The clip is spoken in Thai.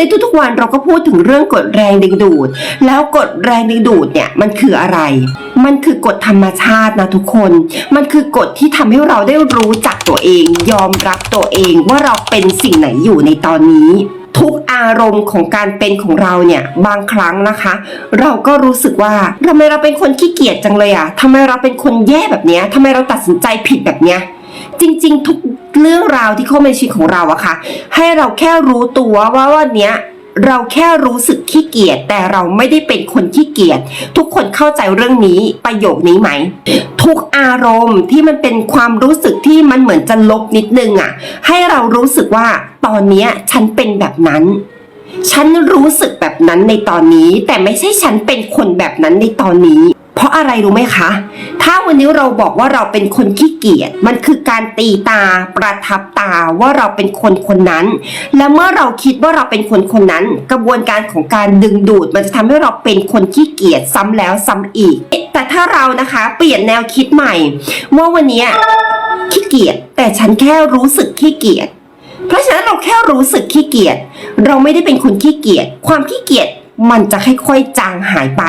ในทุกๆวันเราก็พูดถึงเรื่องกฎแรงดึงดูด แล้วกฎแรงดึงดูดเนี่ยมันคืออะไร มันคือกฎธรรมชาตินะทุกคน มันคือกฎที่ทำให้เราได้รู้จักตัวเอง ยอมรับตัวเองว่าเราเป็นสิ่งไหนอยู่ในตอนนี้ ทุกอารมณ์ของการเป็นของเราเนี่ยบางครั้งนะคะ เราก็รู้สึกว่าทำไมเราเป็นคนขี้เกียจจังเลยอะทำไมเราเป็นคนแย่แบบเนี้ยทำไมเราตัดสินใจผิดแบบเนี้ยจริง ๆ ทุก เรื่องราวที่เข้ามาในชีวิตของเราอะค่ะ ให้เราแค่รู้ตัวว่าวันเนี้ยเราแค่รู้สึกขี้เกียจแต่เราไม่ได้เป็นคนขี้เกียจทุกคนเข้าใจเรื่องนี้ประโยคนี้ไหม ทุกอารมณ์ที่มันเป็นความรู้สึกที่มันเหมือนจะลบนิดนึงอะให้เรารู้สึกว่าตอนเนี้ยฉันเป็นแบบนั้น ฉันรู้สึกแบบนั้นในตอนนี้ แต่ไม่ใช่ฉันเป็นคนแบบนั้นในตอนนี้ะอะไรรู้ไหมคะ ถ้าวันนี้เราบอกว่าเราเป็นคนขี้เกียจมันคือการตีตาประทับตาว่าเราเป็นคนคนนั้น และเมื่อเราคิดว่าเราเป็นคนคนนั้น กระบวนการของการดึงดูด มันจะทำให้เราเป็นคนขี้เกียจซ้ำแล้วซ้ำอีก แต่ถ้าเรานะคะเปลี่ยนแนวคิดใหม่ว่าวันนี้ขี้เกียจแต่ฉันแค่รู้สึกขี้เกียจเพราะฉะนั้นเราแค่รู้สึกขี้เกียจเราไม่ได้เป็นคนขี้เกียจความขี้เกียจมันจะค่อยๆจางหายไป